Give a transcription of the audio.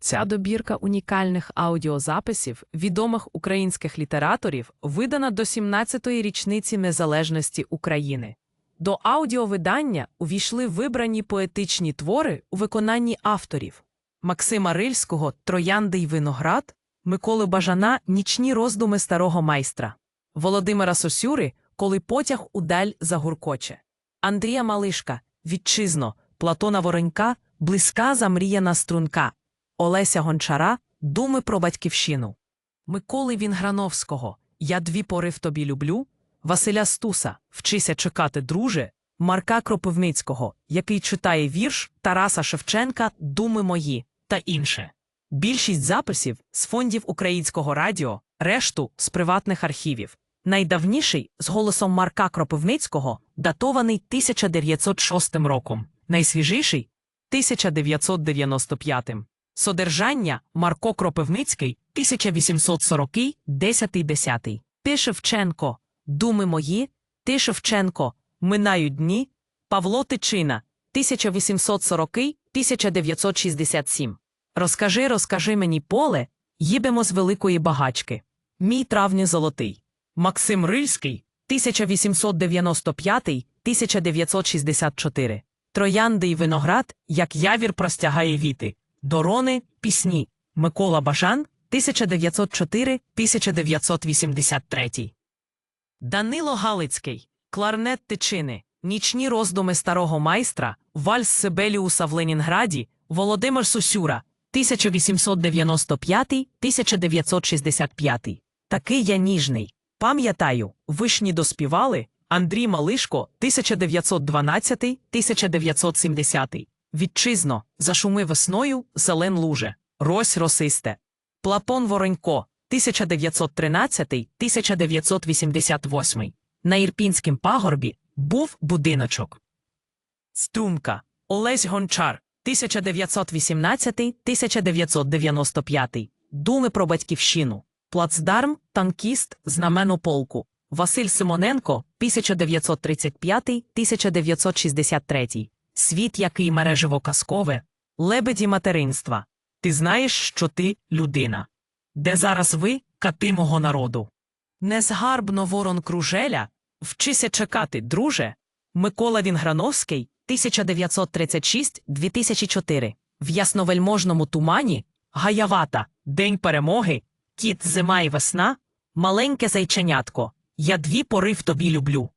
Ця добірка унікальних аудіозаписів відомих українських літераторів видана до 17-ї річниці незалежності України. До аудіовидання увійшли вибрані поетичні твори у виконанні авторів Максима Рильського Троянди й виноград, Миколи Бажана Нічні роздуми старого майстра, Володимира Сосюри Коли потяг удаль загуркоче, Андрія Малишка Вітчизно, Платона Воронька Близька замріяна струнка, Олеся Гончара Думи про батьківщину, Миколи Вінграновського Я дві пори в тобі люблю, Василя Стуса Вчися чекати, друже, Марка Кропивницького, який читає вірш Тараса Шевченка Думи мої та інше. Більшість записів з фондів українського радіо, решту з приватних архівів. Найдавніший з голосом Марка Кропивницького датований 1906 роком, найсвіжіший 1995. Содержання Марко Кропивницький 1840 10 Ти Шевченко, думи мої, ти Шевченко, минають дні, Павло Тичина 1840 1967 Розкажи, розкажи мені поле, їбемо з великої багачки. Мій травні золотий. Максим Рильський 1895-1964 Троянди й виноград, як явір простягає віти. Дорони, пісні. Микола Бажан 1904-1983 Данило Галицький. Кларнет Тичини. Нічні роздуми старого майстра. Вальс Сибеліуса в Ленінграді. Володимир Сусюра. 1895-1965 Такий я ніжний. Пам'ятаю, вишні доспівали. Андрій Малишко. 1912-1970 Вітчизно, зашуми весною, зелен луже, рось росисте. Платон Воронько. 1913-1988 На Ірпінськім пагорбі був будиночок. Струмка Олесь Гончар. 1918-1995 Думи про батьківщину. Плацдарм, танкіст, знамено полку. Василь Симоненко. 1935-1963 Світ, який мережево казкове. Лебеді материнства. Ти знаєш, що ти людина. Де зараз ви, кати мого народу? Незгарбно ворон кружеля. Вчися чекати, друже. Микола Вінграновський 1936-2004 В ясновельможному тумані Гаявата День перемоги Кіт зима і весна Маленьке зайченятко Я дві пори в тобі люблю